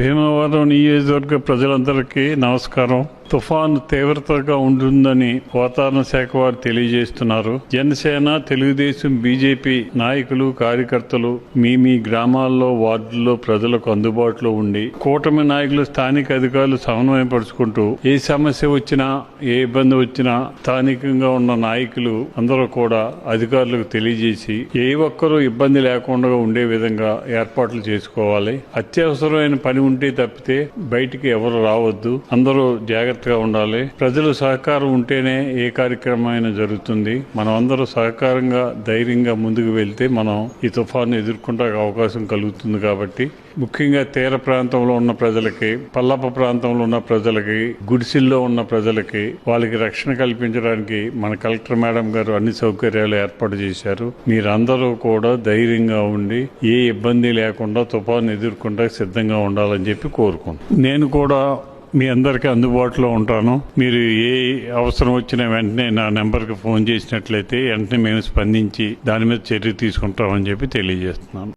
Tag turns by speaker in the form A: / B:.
A: భీమవరం నియోజకవర్గ ప్రజలందరికీ నమస్కారం. తుఫాను తీవ్రతగా ఉంటుందని వాతావరణ శాఖ వారు తెలియజేస్తున్నారు. జనసేన తెలుగుదేశం బీజేపీ నాయకులు కార్యకర్తలు మీ మీ గ్రామాల్లో వార్డుల్లో ప్రజలకు అందుబాటులో ఉండి కూటమి నాయకులు స్థానిక అధికారులు సమన్వయపరుచుకుంటూ ఏ సమస్య వచ్చినా ఏ ఇబ్బంది వచ్చినా స్థానికంగా ఉన్న నాయకులు అందరూ కూడా అధికారులకు తెలియజేసి ఏ ఒక్కరూ ఇబ్బంది లేకుండా ఉండే విధంగా ఏర్పాట్లు చేసుకోవాలి. అత్యవసరమైన పని ఉంటే తప్పితే బయటికి ఎవరు రావద్దు. అందరూ జాగ్రత్తగా ఉండాలి. ప్రజలు సహకారం ఉంటేనే ఏ కార్యక్రమం అయినా జరుగుతుంది. మనం అందరూ సహకారంగా ధైర్యంగా ముందుకు వెళ్తే మనం ఈ తుఫాను ఎదుర్కొంటే అవకాశం కలుగుతుంది కాబట్టి. ముఖ్యంగా తీర ప్రాంతంలో ఉన్న ప్రజలకి పల్లప ప్రాంతంలో ఉన్న ప్రజలకి గుడిసిల్లో ఉన్న ప్రజలకి వాళ్ళకి రక్షణ కల్పించడానికి మన కలెక్టర్ మేడం గారు అన్ని సౌకర్యాలు ఏర్పాటు చేశారు. మీరందరూ కూడా ధైర్యంగా ఉండి ఏ ఇబ్బంది లేకుండా తుఫాను ఎదుర్కొంటే సిద్ధంగా ఉండాలని చెప్పి కోరుకుంటున్నాను నేను కూడా మీ అందరికీ అందుబాటులో ఉంటాను. మీరు ఏ అవసరం వచ్చినా వెంటనే నా నెంబర్కి ఫోన్ చేసినట్లయితే వెంటనే మేము స్పందించి దాని మీద చర్య తీసుకుంటామని చెప్పి తెలియజేస్తున్నాను.